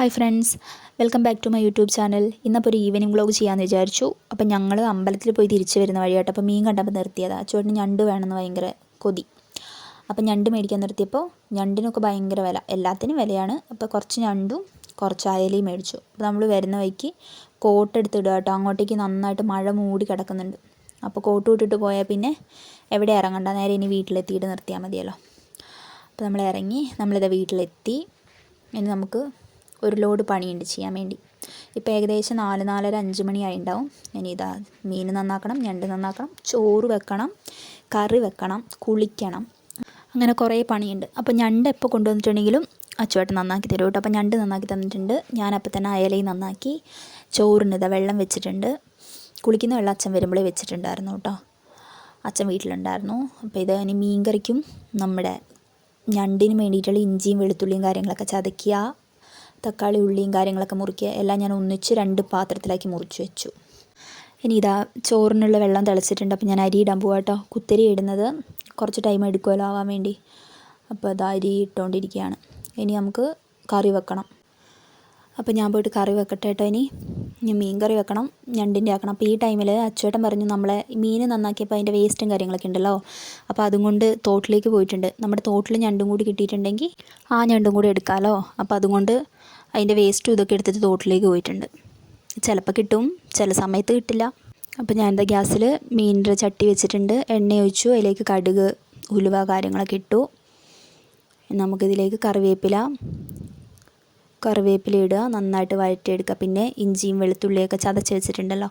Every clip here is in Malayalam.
Hi friends welcome back to my YouTube channel ഇന്നപ്പോൾ ഒരു ഈവനിങ് വ്ളോഗ് ചെയ്യാമെന്ന് വിചാരിച്ചു. അപ്പം ഞങ്ങൾ അമ്പലത്തിൽ പോയി തിരിച്ചു വരുന്ന വഴിയായിട്ട് അപ്പോൾ മീൻ കണ്ടപ്പോൾ നിർത്തിയതാണ് ചുവട്ടിന് ഞണ്ട് വേണമെന്ന് ഭയങ്കര കൊതി. അപ്പം ഞണ്ട് മേടിക്കാൻ നിർത്തിയപ്പോൾ ഞണ്ടിനൊക്കെ ഭയങ്കര വില. എല്ലാത്തിനും വിലയാണ്. അപ്പോൾ കുറച്ച് ഞണ്ടും കുറച്ച് അയലയും മേടിച്ചു. അപ്പോൾ നമ്മൾ വരുന്ന വഴിക്ക് കോട്ട് എടുത്തിടുക കേട്ടോ. അങ്ങോട്ടേക്ക് നന്നായിട്ട് മഴ മൂടി കിടക്കുന്നുണ്ട്. അപ്പോൾ കോട്ട് വിട്ടിട്ട് പോയാൽ പിന്നെ എവിടെ ഇറങ്ങണ്ട? നേരെ ഇനി വീട്ടിലെത്തിയിട്ട് നിർത്തിയാൽ മതിയല്ലോ. അപ്പോൾ നമ്മൾ ഇറങ്ങി നമ്മളിത് വീട്ടിലെത്തി. ഇനി നമുക്ക് ഒരു ലോഡ് പണിയുണ്ട് ചെയ്യാൻ വേണ്ടി. ഇപ്പോൾ ഏകദേശം നാല് നാലര അഞ്ച് മണിയായി ഉണ്ടാവും. ഇനി ഇതാ മീൻ നന്നാക്കണം ഞണ്ട് നന്നാക്കണം ചോറ് വെക്കണം കറി വെക്കണം കുളിക്കണം. അങ്ങനെ കുറേ പണിയുണ്ട്. അപ്പോൾ ഞണ്ട് എപ്പോൾ കൊണ്ടുവന്നിട്ടുണ്ടെങ്കിലും അച്ചുവേട്ടൻ നന്നാക്കി തരും കേട്ടോ. അപ്പോൾ ഞണ്ട് നന്നാക്കി തന്നിട്ടുണ്ട്. ഞാനപ്പോൾ തന്നെ അയലയും നന്നാക്കി ചോറിന് ഇതാ വെള്ളം വെച്ചിട്ടുണ്ട്. കുളിക്കുന്ന വെള്ളം അച്ഛൻ വരുമ്പോഴേ വെച്ചിട്ടുണ്ടായിരുന്നു കേട്ടോ. അച്ഛൻ വീട്ടിലുണ്ടായിരുന്നു. അപ്പോൾ ഇത് ഇനി മീൻ കറിക്കും നമ്മുടെ ഞണ്ടിന് വേണ്ടിയിട്ടുള്ള ഇഞ്ചിയും വെളുത്തുള്ളിയും കാര്യങ്ങളൊക്കെ ചതയ്ക്കുക. തക്കാളി ഉള്ളിയും കാര്യങ്ങളൊക്കെ മുറിക്കുക എല്ലാം ഞാൻ ഒന്നിച്ച് രണ്ട് പാത്രത്തിലാക്കി മുറിച്ച് വെച്ചു. ഇനി ഇതാ ചോറിനുള്ള വെള്ളം തിളച്ചിട്ടുണ്ട്. അപ്പോൾ ഞാൻ അരി ഇടാൻ പോവാം കേട്ടോ കുത്തരി ഇടുന്നത് കുറച്ച് ടൈം എടുക്കുമല്ലോ ആവാൻ വേണ്ടി. അപ്പോൾ അത് അരി ഇട്ടുകൊണ്ടിരിക്കുകയാണ് ഇനി നമുക്ക് കറി വെക്കണം. അപ്പോൾ ഞാൻ പോയിട്ട് കറി വെക്കട്ടെ കേട്ടോ ഇനി. ഞാൻ മീൻ കറി വെക്കണം ഞണ്ടിന്റെ ആക്കണം. അപ്പോൾ ഈ ടൈമിൽ അച്ചുവേട്ടൻ പറഞ്ഞു നമ്മളെ മീൻ നന്നാക്കിയപ്പോൾ അതിന്റെ വേസ്റ്റും കാര്യങ്ങളൊക്കെ ഉണ്ടല്ലോ. അപ്പോൾ അതും കൊണ്ട് തോട്ടിലേക്ക് പോയിട്ടുണ്ട്. നമ്മുടെ തോട്ടിൽ ഞണ്ടും കൂടി കിട്ടിയിട്ടുണ്ടെങ്കിൽ ആ ഞണ്ടും കൂടി എടുക്കാമല്ലോ അപ്പോൾ അതുകൊണ്ട് അതിന്റെ വേസ്റ്റും ഇതൊക്കെ എടുത്തിട്ട് തോട്ടിലേക്ക് പോയിട്ടുണ്ട്. ചിലപ്പോൾ കിട്ടും ചില സമയത്ത് കിട്ടില്ല. അപ്പോൾ ഞാൻ എന്താ ഗ്യാസിൽ മീനിന്റെ ചട്ടി വെച്ചിട്ടുണ്ട്. എണ്ണ ഒഴിച്ചു അതിലേക്ക് കടുക് ഉലുവ കാര്യങ്ങളൊക്കെ ഇട്ടു. നമുക്കിതിലേക്ക് കറിവേപ്പില കറിവേപ്പില ഇടുക നന്നായിട്ട് വഴറ്റിയെടുക്കുക. പിന്നെ ഇഞ്ചിയും വെളുത്തുള്ളിയൊക്കെ ചതച്ച് വെച്ചിട്ടുണ്ടല്ലോ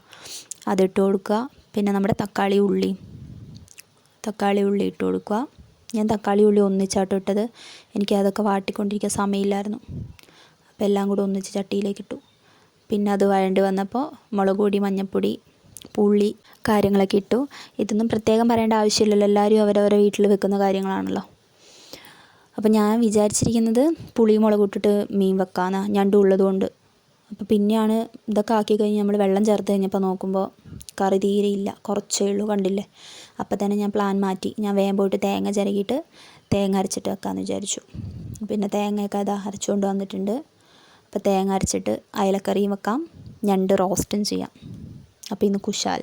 അതിട്ട് കൊടുക്കുക. പിന്നെ നമ്മുടെ തക്കാളി ഉള്ളി തക്കാളി ഉള്ളി ഇട്ട് കൊടുക്കുക. ഞാൻ തക്കാളി ഉള്ളി ഒന്നിച്ചാട്ടോ ഇട്ടത്. എനിക്ക് അതൊക്കെ വാട്ടിക്കൊണ്ടിരിക്കാൻ സമയമില്ലായിരുന്നു. അപ്പോൾ എല്ലാം കൂടെ ഒന്നിച്ച് ചട്ടിയിലേക്ക് ഇട്ടു. പിന്നെ അത് വഴണ്ട് വന്നപ്പോൾ മുളക് പൊടി മഞ്ഞൾപ്പൊടി പുള്ളി കാര്യങ്ങളൊക്കെ ഇട്ടു. ഇതൊന്നും പ്രത്യേകം പറയേണ്ട ആവശ്യമില്ലല്ലോ. എല്ലാവരും അവരവരെ വീട്ടിൽ വെക്കുന്ന കാര്യങ്ങളാണല്ലോ. അപ്പോൾ ഞാൻ വിചാരിച്ചിരിക്കുന്നത് പുളി മുളക് ഇട്ടിട്ട് മീൻ വെക്കാനാണ് ഞണ്ട് ഉള്ളതുകൊണ്ട്. അപ്പോൾ പിന്നെയാണ് ഇതൊക്കെ ആക്കി കഴിഞ്ഞ് നമ്മൾ വെള്ളം ചേർത്ത് കഴിഞ്ഞപ്പോൾ നോക്കുമ്പോൾ കറി തീരെ ഇല്ല. കുറച്ചേ ഉള്ളൂ കണ്ടില്ലേ? അപ്പോൾ തന്നെ ഞാൻ പ്ലാൻ മാറ്റി. ഞാൻ വേഗം പോയിട്ട് തേങ്ങ ചിരകിയിട്ട് തേങ്ങ അരച്ചിട്ട് വെക്കാമെന്ന് വിചാരിച്ചു. പിന്നെ തേങ്ങയൊക്കെ അത് അരച്ചുകൊണ്ട് വന്നിട്ടുണ്ട്. അപ്പോൾ തേങ്ങ അരച്ചിട്ട് അയലക്കറിയും വെക്കാം. ഞണ്ട് റോസ്റ്റും ചെയ്യാം. അപ്പോൾ ഇന്ന് കുശാൽ.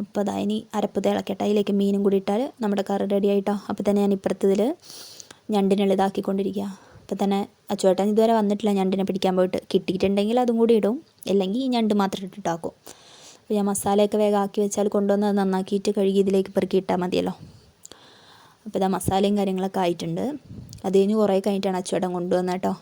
അപ്പോൾ അതാ ഇനി അരപ്പ് തിളക്കട്ടെ അതിലേക്ക് മീനും കൂടി ഇട്ടാൽ നമ്മുടെ കറി റെഡി ആയിട്ടോ? അപ്പോൾ തന്നെ ഞാൻ ഇപ്പുറത്തതിൽ ഞണ്ടിനുള്ള ഇതാക്കിക്കൊണ്ടിരിക്കുക അപ്പോൾ തന്നെ അച്ചുവേട്ടൻ ഇതുവരെ വന്നിട്ടില്ല ഞണ്ടിനെ പിടിക്കാൻ പോയിട്ട്. കിട്ടിയിട്ടുണ്ടെങ്കിൽ അതും കൂടി ഇടും. അല്ലെങ്കിൽ ഈ ഞണ്ട് മാത്രം ഇട്ടിട്ടാക്കും അപ്പോൾ ഞാൻ മസാലയൊക്കെ വേഗം ആക്കി വെച്ചാൽ കൊണ്ടുവന്ന് അത് നന്നാക്കിയിട്ട് കഴുകി ഇതിലേക്ക് പെറുക്കി ഇട്ടാൽ മതിയല്ലോ. അപ്പോൾ ഇതാ മസാലയും കാര്യങ്ങളൊക്കെ ആയിട്ടുണ്ട്. അത് കഴിഞ്ഞ് കുറേ കഴിഞ്ഞിട്ടാണ് അച്ചുവേട്ടൻ കൊണ്ടുവന്നത് കേട്ടോ.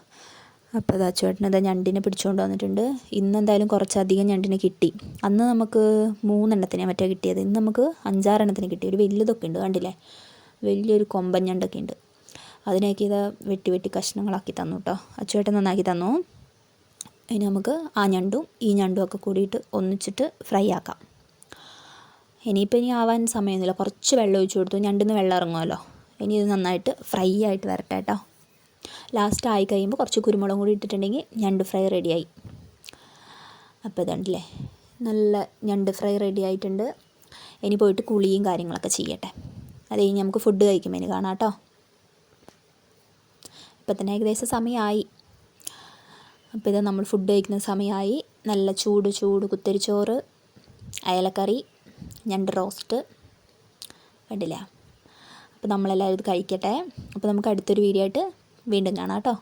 അപ്പോൾ അത് അച്ചുവേട്ടൻ ഞണ്ടിനെ പിടിച്ചുകൊണ്ട് വന്നിട്ടുണ്ട്. ഇന്ന് എന്തായാലും കുറച്ചധികം ഞണ്ടിനെ കിട്ടി. അന്ന് നമുക്ക് മൂന്നെണ്ണത്തിനെ മറ്റേ കിട്ടിയത്. ഇന്ന് നമുക്ക് അഞ്ചാറെണ്ണത്തിന് കിട്ടി. ഒരു വലിയതൊക്കെ ഉണ്ട് കണ്ടില്ലേ? വലിയൊരു കൊമ്പൻ ഞണ്ടൊക്കെ ഉണ്ട്. അതിനൊക്കെ ഇത് വെട്ടി വെട്ടി കഷ്ണങ്ങളാക്കി തന്നു കേട്ടോ അച്ചുവേട്ടൻ നന്നാക്കി തന്നു. ഇനി നമുക്ക് ആ ഞണ്ടും ഈ ഞണ്ടും ഒക്കെ കൂടിയിട്ട് ഒന്നിച്ചിട്ട് ഫ്രൈ ആക്കാം. ഇനിയിപ്പോൾ ഇനി ആവാൻ സമയമൊന്നുമില്ല കുറച്ച് വെള്ളം ഒഴിച്ചു കൊടുത്തു. ഞണ്ടിന്ന് വെള്ളം ഇറങ്ങുമല്ലോ. ഇനി ഇത് നന്നായിട്ട് ഫ്രൈ ആയിട്ട് വരട്ടെ കേട്ടോ ലാസ്റ്റ് ആയി കഴിയുമ്പോൾ കുറച്ച് കുരുമുളകും കൂടി ഇട്ടിട്ടുണ്ടെങ്കിൽ ഞണ്ട് ഫ്രൈ റെഡിയായി അപ്പോൾ ഇതുണ്ടല്ലേ നല്ല ഞണ്ട് ഫ്രൈ റെഡി ആയിട്ടുണ്ട്. ഇനി പോയിട്ട് കുളിയും കാര്യങ്ങളൊക്കെ ചെയ്യട്ടെ. അത് കഴിഞ്ഞ് നമുക്ക് ഫുഡ് കഴിക്കുമ്പോൾ ഇനി കാണാം കേട്ടോ. ഇപ്പം തന്നെ ഏകദേശം സമയമായി അപ്പോൾ ഇത് നമ്മൾ ഫുഡ് കഴിക്കുന്ന സമയമായി നല്ല ചൂട് ചൂട് കുത്തരിച്ചോറ് അയലക്കറി ഞണ്ട് റോസ്റ്റ് കണ്ടില്ല? അപ്പോൾ നമ്മളെല്ലാവരും ഇത് കഴിക്കട്ടെ. അപ്പോൾ നമുക്ക് അടുത്തൊരു വീഡിയോ ആയിട്ട് വീണ്ടും കാണാം കേട്ടോ